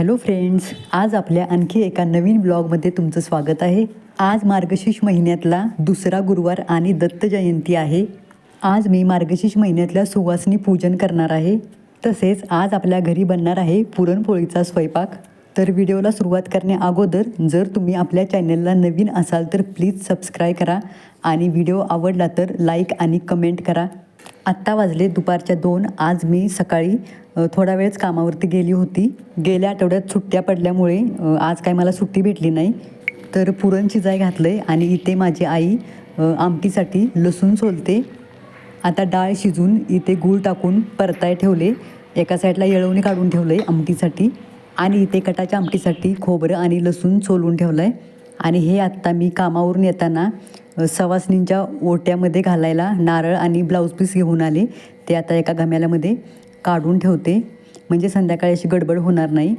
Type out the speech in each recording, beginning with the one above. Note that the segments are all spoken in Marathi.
हॅलो फ्रेंड्स आज आपल्या आणखी एका नवीन ब्लॉगमध्ये तुमचं स्वागत आहे. आज मार्गशीर्ष महिन्यातला दुसरा गुरुवार आणि दत्त जयंती आहे. आज मी मार्गशीर्ष महिन्यातल्या सुवासनी पूजन करणार आहे. तसेच आज आपल्या घरी बनणार आहे पुरणपोळीचा स्वयंपाक. तर व्हिडिओला सुरुवात करण्या अगोदर जर तुम्ही आपल्या चॅनलला नवीन असाल तर प्लीज सबस्क्राईब करा आणि व्हिडिओ आवडला तर लाईक आणि कमेंट करा. आत्ता वाजले दुपारच्या दोन. आज मी सकाळी थोडा वेळच कामावरती गेली होती. गेल्या आठवड्यात सुट्ट्या पडल्यामुळे आज काय मला सुट्टी भेटली नाही. तर पुरण शिजाय घातलं आहे आणि इथे माझी आई आमटीसाठी लसूण सोलते. आता डाळ शिजून इथे गूळ टाकून परताय ठेवले. एका साईडला येळवणी काढून ठेवलं आहे आमटीसाठी. आणि इथे कटाच्या आमटीसाठी खोबरं आणि लसूण सोलून ठेवलं आहे आणि हे आत्ता मी कामावरून येताना सवासनींच्या ओट्यामध्ये घालायला नारळ आणि ब्लाऊज पीस घेऊन आले. ते आता एका गम्याल्यामध्ये काढून ठेवते. म्हणजे संध्याकाळी अशी गडबड होणार नाही.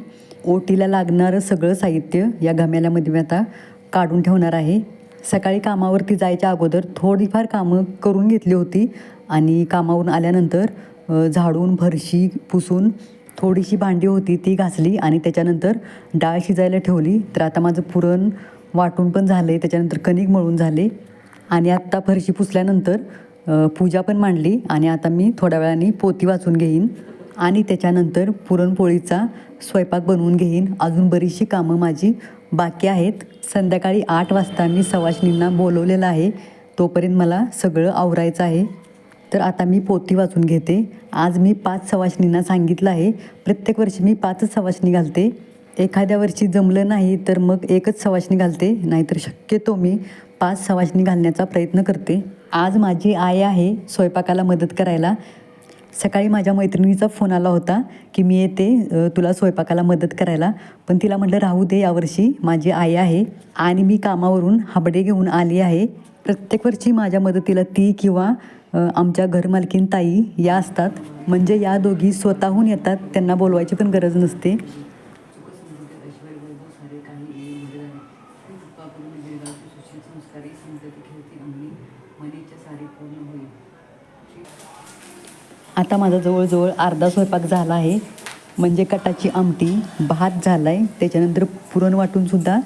ओटीला लागणारं सगळं साहित्य या घम्याल्यामध्ये मी आता काढून ठेवणार आहे. सकाळी कामावरती जायच्या अगोदर थोडीफार कामं करून घेतली होती. आणि कामावरून आल्यानंतर झाडून फरशी पुसून थोडीशी भांडी होती ती घासली आणि त्याच्यानंतर डाळ शिजायला ठेवली. तर आता माझं पुरण वाटून पण झालं आहे त्याच्यानंतर कणिक मळून झाले. आणि आत्ता फरशी पुसल्यानंतर पूजा पण मांडली आणि आता मी थोड्या वेळाने पोती वाचून घेईन आणि त्याच्यानंतर पुरणपोळीचा स्वयंपाक बनवून घेईन. अजून बरीचशी कामं माझी बाकी आहेत. संध्याकाळी आठ वाजता मी सवाशिनींना बोलवलेलं आहे. तोपर्यंत मला सगळं आवरायचं आहे. तर आता मी पोती वाचून घेते. आज मी पाच सवाशिनींना सांगितलं आहे. प्रत्येक वर्षी मी पाचच सवाशिनी घालते. एखाद्या वर्षी जमलं नाही तर मग एकच सवाशिनी घालते. नाहीतर शक्यतो मी पाच सवाशिनी घालण्याचा प्रयत्न करते. आज माझी आई आहे स्वयंपाकाला मदत करायला. सकाळी माझ्या मैत्रिणीचा फोन आला होता की मी येते तुला स्वयंपाकाला मदत करायला. पण तिला म्हटलं राहू दे यावर्षी माझी आई आहे आणि मी कामावरून हाबडे घेऊन आली आहे. प्रत्येक वर्षी माझ्या मदतीला ती किंवा आमच्या घरमालकीन ताई या असतात. म्हणजे या दोघी स्वतःहून येतात त्यांना बोलवायची पण गरज नसते. आता माझा जवळजवळ अर्धा स्वयंपाक झाला आहे. म्हणजे कटाची आमटी भात झाला आहे त्याच्यानंतर पुरण वाटूनसुद्धा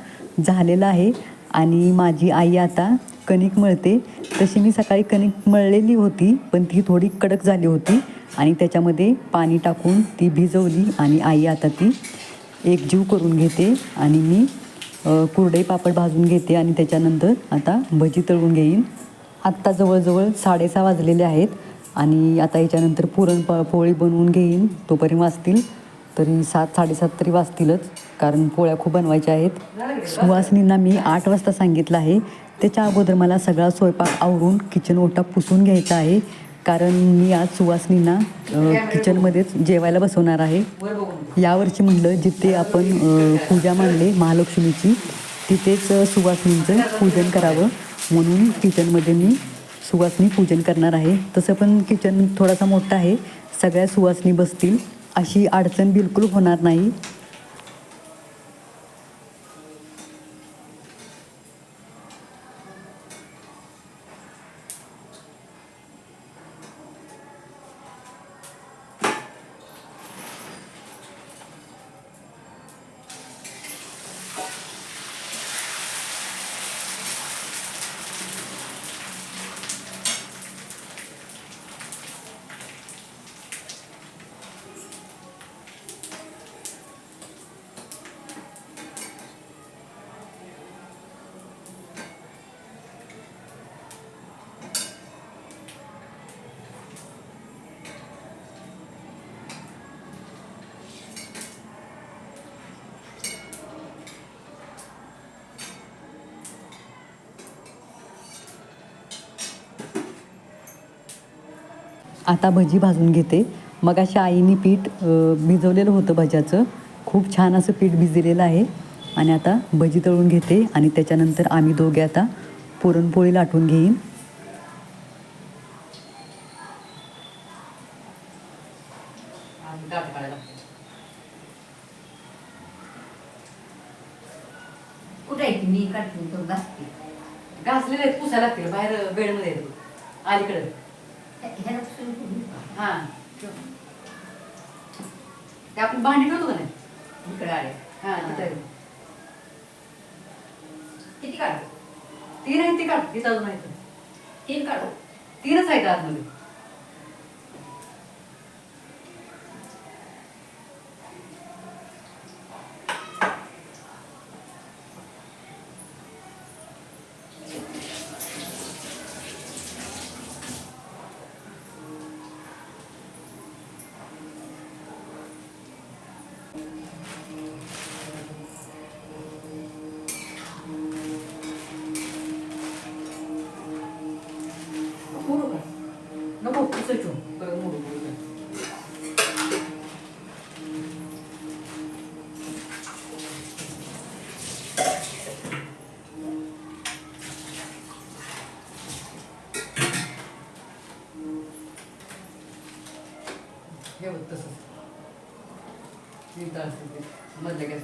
झालेलं आहे. आणि माझी आई आता कणिक मळते. तशी मी सकाळी कणिक मळलेली होती पण ती थोडी कडक झाली होती. आणि त्याच्यामध्ये पाणी टाकून ती भिजवली आणि आई आता ती एकजीव करून घेते. आणि मी अ, कुरडई पापड भाजून घेते आणि त्याच्यानंतर आता भजी तळून घेईन. आत्ता जवळजवळ साडेसहा वाजलेले आहेत. आणि आता याच्यानंतर पुरण पोळी बनवून घेईन. तोपर्यंत वाचतील तरी सात साडेसात तरी वाचतीलच कारण पोळ्या खूप बनवायच्या आहेत. सुवासनींना मी आठ वाजता सांगितलं आहे. त्याच्या अगोदर मला सगळा स्वयंपाक आवरून किचन ओटा पुसून घ्यायचा आहे. कारण मी आज सुवासनींना किचनमध्येच जेवायला बसवणार आहे. यावर्षी म्हटलं जिथे आपण पूजा मांडले महालक्ष्मीची तिथेच सुवासनींचं पूजन करावं. म्हणून किचनमध्ये मी सुवासनी पूजन करणार आहे. तसं पण किचन थोडासा मोठा आहे. सगळ्या सुवासनी बसतील. अशी अडचण बिलकुल होणार नाही. आता भजी भाजून घेते. मग अशा आईने पीठ भिजवलेलं होतं भज्याचं. खूप छान असं पीठ भिजलेलं आहे. आणि आता भजी तळून घेते आणि त्याच्यानंतर आम्ही दोघे आता पुरणपोळी लाटून घेईन कुठे आहे ती? मी काढते तो घासते घासलेले आहेत पुसायला लागतील बाहेर बेडमध्ये आहेत. अलीकडे ह्याला हा ते आपण भांडी ठेवतो का नाही? इकडे आले. हा तिथं. किती काढू? तीन आहे ती काढ. तिथं अजून आहे तीन काढू. तीनच आहेत आतमध्ये हे होत तसंच. तीन असते ते. मधल्या गॅस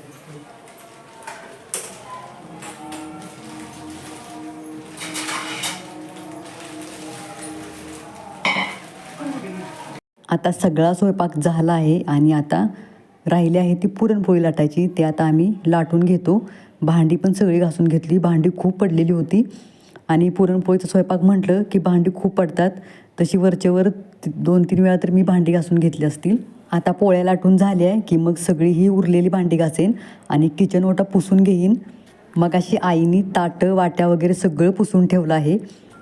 आता सगळा स्वयंपाक झाला आहे आणि आता राहिली आहे ती पुरणपोळी लाटायची. ते आता आम्ही लाटून घेतो. भांडी पण सगळी घासून घेतली. भांडी खूप पडलेली होती. आणि पुरणपोळीचा स्वयंपाक म्हटलं की भांडी खूप पडतात. तशी वरचेवर दोन तीन वेळा तर मी भांडी घासून घेतली असतील. आता पोळ्या लाटून झाली आहे की मग सगळी ही उरलेली भांडी घासेन आणि किचन ओटा पुसून घेईन. मग अशी आईनी ताटं वाट्या वगैरे सगळं पुसून ठेवलं आहे.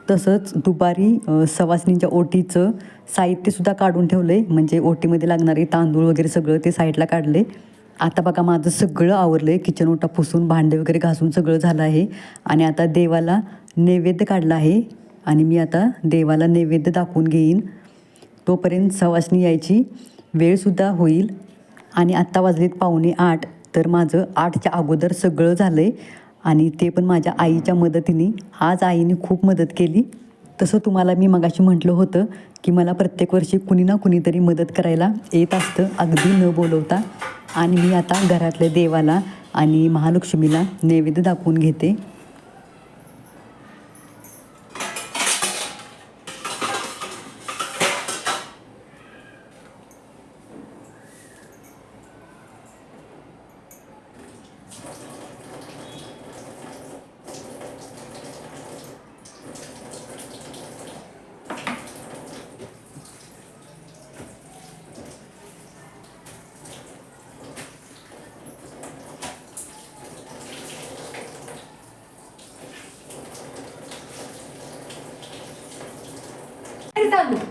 तसंच दुपारी सवासनींच्या ओटीचं साहित्यसुद्धा काढून ठेवलं आहे म्हणजे ओटीमध्ये लागणारे तांदूळ वगैरे सगळं ते साईडला काढले आता बघा माझं सगळं आवरलं आहे किचन ओटा पुसून भांडे वगैरे घासून सगळं झालं आहे. आणि आता देवाला नैवेद्य काढला आहे. आणि मी आता देवाला नैवेद्य दाखवून घेईन. तोपर्यंत सवासणी यायची. वेळसुद्धा होईल. आणि आत्ता वाजलेत पाहुणे आठ. तर माझं आठच्या अगोदर सगळं झालं आहे आणि ते पण माझ्या आईच्या मदतीने. आज आईने खूप मदत केली. तसं तुम्हाला मी मगाशी म्हटलं होतं की मला प्रत्येक वर्षी कुणी ना कुणीतरी मदत करायला येत असतं. अगदी न बोलवता. आणि मी आता घरातल्या देवाला आणि महालक्ष्मीला नैवेद्य दाखवून घेते.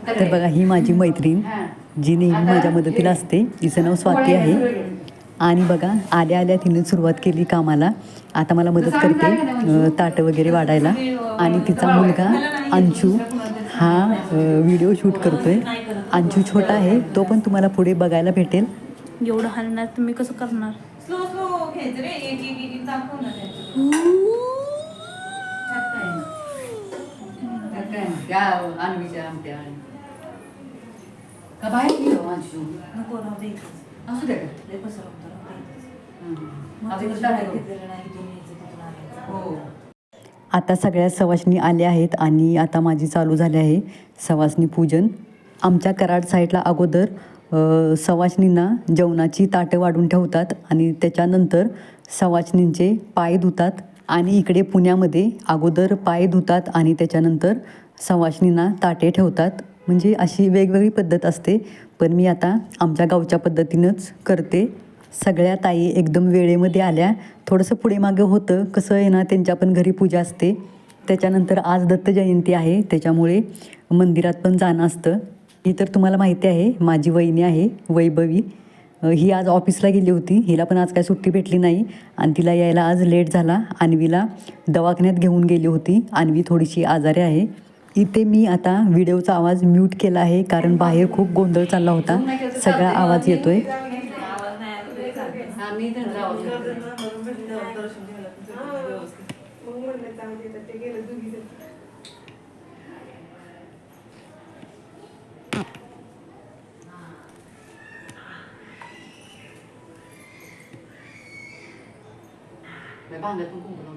तर बघा ही माझी मैत्रीण जी नेहमी माझ्या मदतीला असते. तिचं नाव स्वाती आहे. आणि बघा आल्या आल्या तिने सुरुवात केली कामाला. आता मला मदत करते ताटं वगैरे वाढायला. आणि तिचा मुलगा अंशू. हा व्हिडिओ शूट करतोय. अंशू छोटा आहे तो पण तुम्हाला पुढे बघायला भेटेल. एवढं हलणार तुम्ही कसं करणार? त्या आणवीच्या आमच्या का बाहेर गेलो अंशू नको राहू दे इथंच. असू दे का लय पसरवतं, राहू दे इथंच. हं. मग आता नाही. हो सगळ्या सवासणी आल्या आहेत आणि आता माझी चालू झाली आहे सवासणी पूजन आमच्या कराड साईडला अगोदर सवासणींना जेवणाची ताटं वाढून ठेवतात आणि त्याच्यानंतर सवासणींचे पाय धुतात आणि इकडे पुण्यामध्ये अगोदर पाय धुतात आणि त्याच्यानंतर सवासणींना ताटे ठेवतात. म्हणजे अशी वेगवेगळी पद्धत असते. पण मी आता आमच्या गावच्या पद्धतीनंच करते. सगळ्या ताई एकदम वेळेमध्ये आल्या. थोडंसं पुढे मागं होतं. कसं आहे ना त्यांच्या पण घरी पूजा असते. त्याच्यानंतर आज दत्त जयंती आहे. त्याच्यामुळे मंदिरात पण जाणं असतं. ही तर तुम्हाला माहिती आहे. माझी वहिनी आहे वैभवी. ही आज ऑफिसला गेली होती. हिला पण आज काय सुट्टी भेटली नाही. आणि तिला यायला आज लेट झाला. अन्वीला दवाखान्यात घेऊन गेली होती. अन्वी थोडीशी आजारी आहे. इथे मी आता व्हिडिओचा आवाज म्यूट केला आहे कारण बाहेर खूप गोंधळ चालला होता सगळा आवाज येतोय. हा भांड्यातून कुंकू.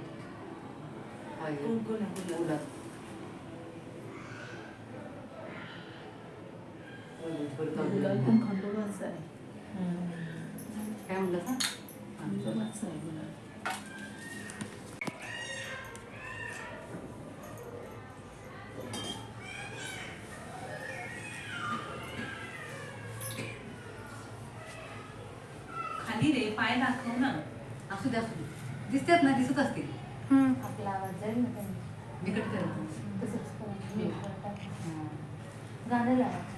पण खंडोबाचं आहे. काय म्हणलं असं आहे गुलाब. खाली रे पाय दाखव ना. असू दे असू दे दिसतात ना दिसत असतील. आपला आवाज जाईल ना त्यांनी. बिकट करत. तसंच गाणं लावायचं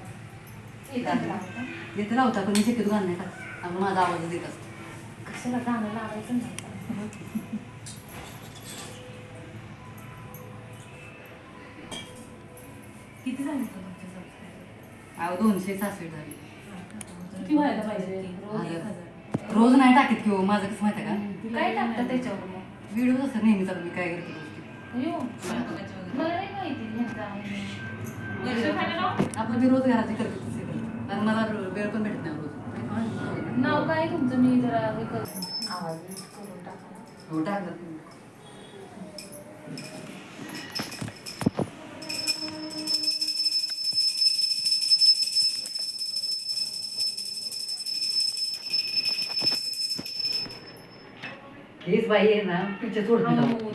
देते लावता पण मी शक्यतो गाणं नाही का? त्यामुळे माझा आवाज देत असतो. कशाला गाणं लावायचं नाही? किती झाले अहो दोनशे सहाशे झाले. किती व्हायला पाहिजे? रोज रोज नाही टाकीत किंवा माझं कसं माहिती आहे का? काय टाकतं त्याच्यावर मग? व्हिडिओ असं नेहमी चालू मी काय करते ते. आपण मी रोज घराची करते. मला वेळ पण भेटत नाही रोज नाव काय तुमचं? मी जरा हे कर. आवाज करून टाका हो टाकलं हेच बाई आहे ना सोडत नाही हो, ना.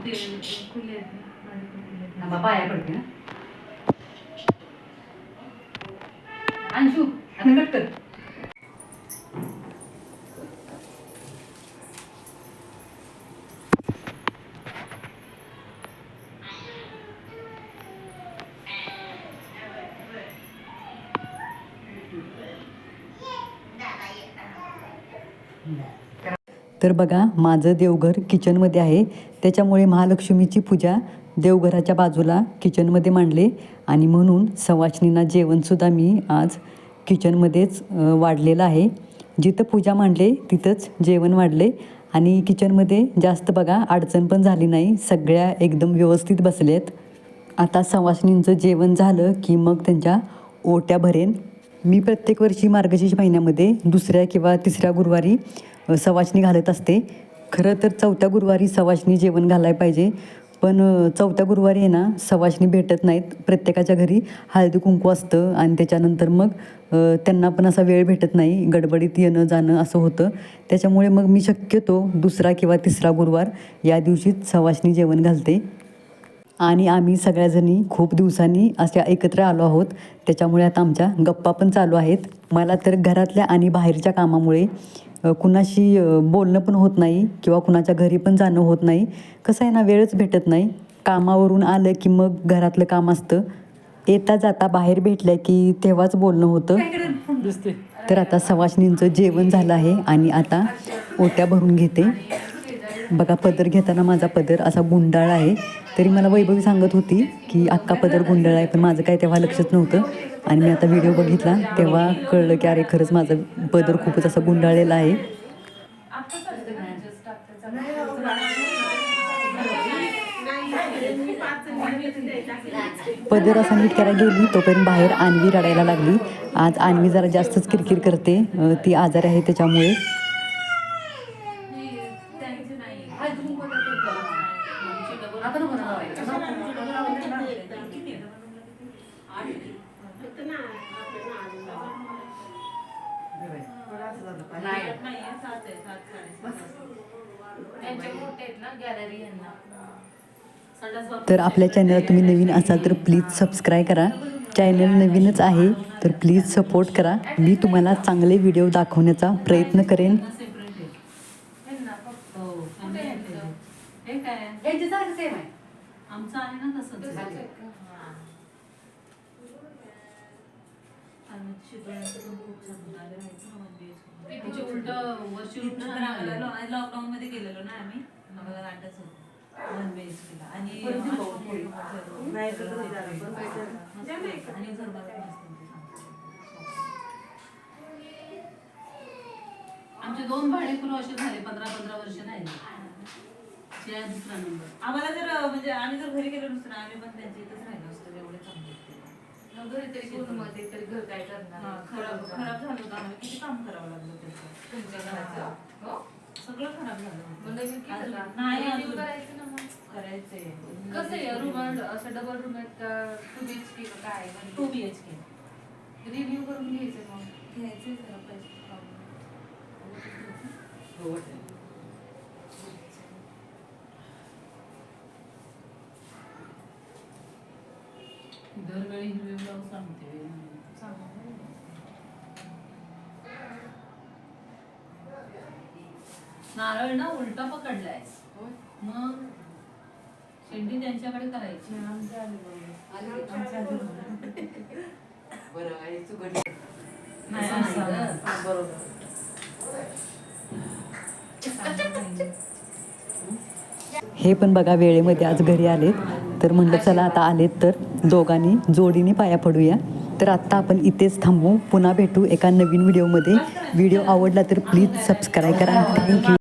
आहेत. थांबा, पाया पडते ना. अंशू आता कट कर. तर बघा माझं देवघर किचनमध्ये आहे. त्याच्यामुळे महालक्ष्मीची पूजा देवघराच्या बाजूला किचनमध्ये मांडले. आणि म्हणून सवाशणींना जेवणसुद्धा मी आज किचनमध्येच वाढलेलं आहे. जिथं पूजा मांडले तिथंच जेवण वाढले. आणि किचनमध्ये जास्त बघा अडचण पण झाली नाही. सगळ्या एकदम व्यवस्थित बसलेत. आता सवासणींचं जेवण झालं की मग त्यांच्या ओट्या भरेन. मी प्रत्येक वर्षी मार्गशीर्ष महिन्यामध्ये दुसऱ्या किंवा तिसऱ्या गुरुवारी अ, सवासणी घालत असते. खरं तर चौथ्या गुरुवारी सवासणी जेवण घालायला पाहिजे. पण चौथ्या गुरुवारी आहे ना सवासणी भेटत नाहीत. प्रत्येकाच्या घरी हळदी कुंकू असतं आणि त्याच्यानंतर मग त्यांना पण असा वेळ भेटत नाही. गडबडीत येणं जाणं असं होतं. त्याच्यामुळे मग मी शक्यतो दुसरा किंवा तिसरा गुरुवार या दिवशीच सवाशिनी जेवण घालते. आणि आम्ही सगळ्याजणी खूप दिवसांनी अशा एकत्र आलो आहोत. त्याच्यामुळे आता आमच्या गप्पा पण चालू आहेत. मला तर घरातल्या आणि बाहेरच्या कामामुळे कुणाशी बोलणं पण होत नाही किंवा कुणाच्या घरी पण जाणं होत नाही. कसं आहे ना वेळच भेटत नाही. कामावरून आलं की मग घरातलं काम असतं. येता जाता बाहेर भेटलं की तेव्हाच बोलणं होतं. तर आता सवाशणींचं जेवण झालं आहे आणि आता ओट्या भरून घेते. बघा पदर घेताना माझा पदर असा गुंडाळ आहे. तरी मला वैभवी सांगत होती की अक्का पदर गुंडाळ आहे पण माझं काय तेव्हा लक्षच नव्हतं. आणि मी आता व्हिडिओ बघितला तेव्हा कळलं की अरे खरंच माझं पदर खूपच असा गुंडाळलेला आहे. पदर असा नीट करायला गेली तोपर्यंत बाहेर आणवी रडायला लागली. आज आणवी जरा जास्तच किरकिर करते. ती आजारी आहे त्याच्यामुळे त्यांचे नाही. आता नको ना लावायला. किती आहे? नाही नाही आहे, सात आहे, सात, साडेसात. त्यांच्या मोठे आहेत ना गॅलरी यांना संडास बाथरूम तर आपल्या चॅनलला तुम्ही नवीन असाल तर प्लीज सबस्क्राईब करा. चॅनल नवीनच आहे तर प्लीज सपोर्ट करा. मी तुम्हाला चांगले व्हिडिओ दाखवण्याचा प्रयत्न करेन. आमचं आहे ना तसंच. उलटं लॉ- लॉकडाऊन मध्ये गेलेलो ना आम्ही. आम्हाला होतं. वन आणि आणि. आमचे दोन भाडेकरू असे झाले पंधरा पंधरा वर्ष नाही दुसरा नंबर आम्हाला जर म्हणजे आम्ही जर घरी गेलो नसतो ना आम्ही पण त्यांच्या इथेच राहिलो असतो एवढे चांगले घरी तरी कोणमध्ये तरी घर काय करणार? खराब खराब झालं होतं. आम्हाला किती काम करावं लागलं त्याचं. तुमच्या घराचं? सगळं खराब झालं नाही करायचंय. कसं आहे रूम असं डबल रूम आहेत का टू बी एच के काय? Two B H K review करून घ्यायचं मग. घ्यायचे पैसे प्रॉब्लेम हो, हो. दरवेळी हिरवे ब्लाऊज सांगते. नारळ ना उलटा पकडलाय. मग शेंडी त्यांच्याकडे करायची. हे पण बघा वेळेमध्ये आज घरी आलेत. तर म्हणलं चला आता आलेत तर दोघांनी जोडीने पाया पडूया. तर आत्ता आपण इथेच थांबू. पुन्हा भेटू एका नवीन व्हिडिओमध्ये. व्हिडिओ आवडला तर प्लीज सबस्क्राईब करा. थँक्यू